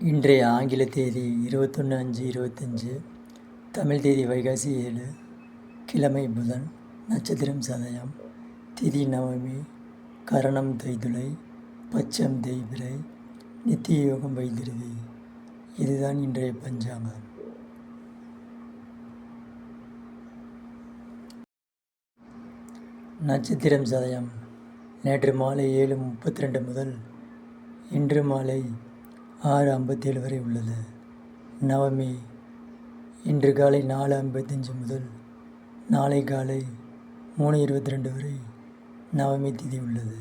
இன்றைய ஆங்கில தேதி இருபத்தொன்று அஞ்சு இருபத்தஞ்சு தமிழ் தேதி வைகாசி ஏழு கிழமை புதன் நட்சத்திரம் சதயம் திதி நவமி கரணம் தைதுளை பச்சம் தேய்பிறை நித்திய யோகம் வைத்திருதி. இதுதான் இன்றைய பஞ்சாங்கம். நட்சத்திரம் சதயம் நேற்று மாலை ஏழு முப்பத்தி ரெண்டு முதல் இன்று மாலை ஆறு ஐம்பத்தேழு வரை உள்ளது. நவமி இன்று காலை நாலு ஐம்பத்தஞ்சு முதல் நாளை காலை மூணு இருபத்தி ரெண்டு வரை நவமி திதி உள்ளது.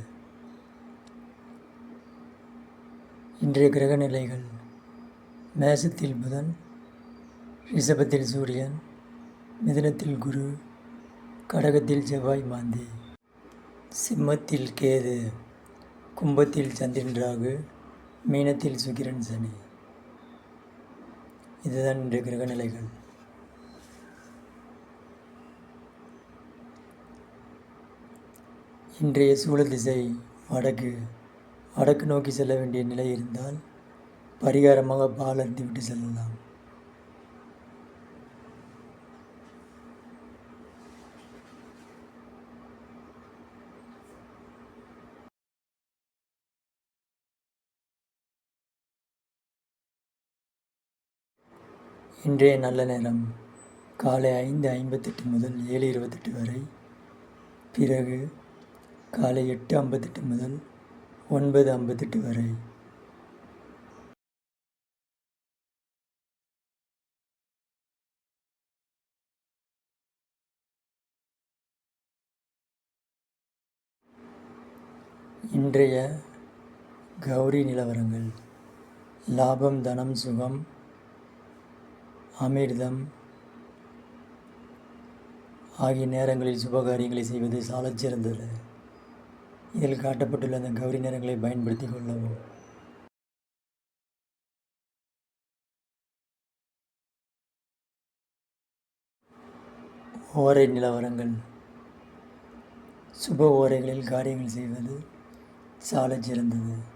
இன்றைய கிரக நிலைகள் மேசத்தில் புதன் ரிஷபத்தில் சூரியன் மிதனத்தில் குரு கடகத்தில் செவ்வாய் மாந்தி சிம்மத்தில் கேது கும்பத்தில் சந்திரன் ராகு மீனத்தில் சுக்கிரன் சனி. இதுதான் இன்று கிரகநிலைகள். இன்றைய சூழல் திசை வடக்கு. வடக்கு நோக்கி செல்ல வேண்டிய நிலை இருந்தால் பரிகாரமாக பால் அருந்திவிட்டு செல்லலாம். இன்றைய நல்ல நேரம் காலை ஐந்து ஐம்பத்தெட்டு முதல் ஏழு இருபத்தெட்டு வரை. பிறகு காலை எட்டு ஐம்பத்தெட்டு முதல் ஒன்பது ஐம்பத்தெட்டு வரை. இன்றைய கௌரி நிலவரங்கள். லாபம் தனம் சுகம் அமிர்தம் ஆகிய நேரங்களில் சுபகாரியங்களை செய்வது சாலச் சிறந்தது. இதில் காட்டப்பட்டுள்ள அந்த கௌரி நேரங்களை பயன்படுத்தி கொள்ளவும். ஓரை நிலவரங்கள். சுப ஓரைகளில் காரியங்கள் செய்வது சாலச் சிறந்தது.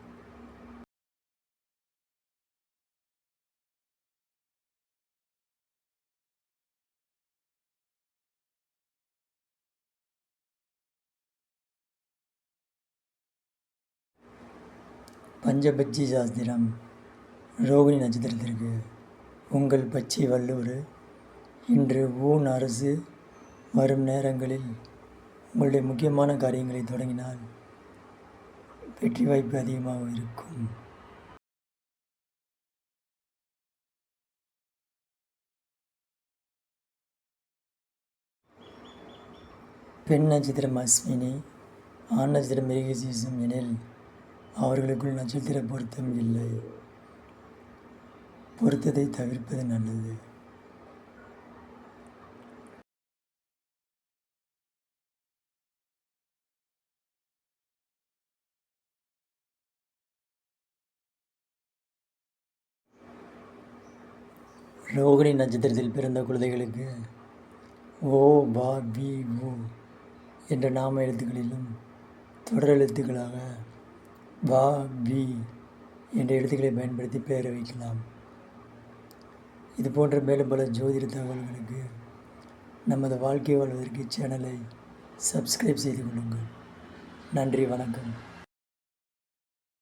பஞ்சபட்சி சாஸ்திரம் ரோகிணி நட்சத்திரத்திற்கு உங்கள் பச்சை வல்லூர் இன்று ஊன் அரசு வரும் நேரங்களில் உங்களுடைய முக்கியமான காரியங்களை தொடங்கினால் வெற்றி வாய்ப்பு அதிகமாக இருக்கும். பெண் நட்சத்திரம் அஸ்வினி ஆண் நட்சத்திரம் மிருகசீசம் எனில் அவர்களுக்குள் நட்சத்திர பொருத்தம் இல்லை. பொருத்தத்தை தவிர்ப்பது நல்லது. ரோகிணி நட்சத்திரத்தில் பிறந்த குழந்தைகளுக்கு ஓ பா பி ஓ என்ற நாம எழுத்துக்களிலும் தொடர் எழுத்துக்களாக பா பி என்ற எழுத்துக்களை பயன்படுத்தி பெயரை வைக்கலாம். இது போன்ற மேலும் பல ஜோதிட தகவல்களுக்கு நமது வாழ்க்கை வாழ்வதற்கு சேனலை சப்ஸ்கிரைப் செய்து கொள்ளுங்கள். நன்றி வணக்கம்.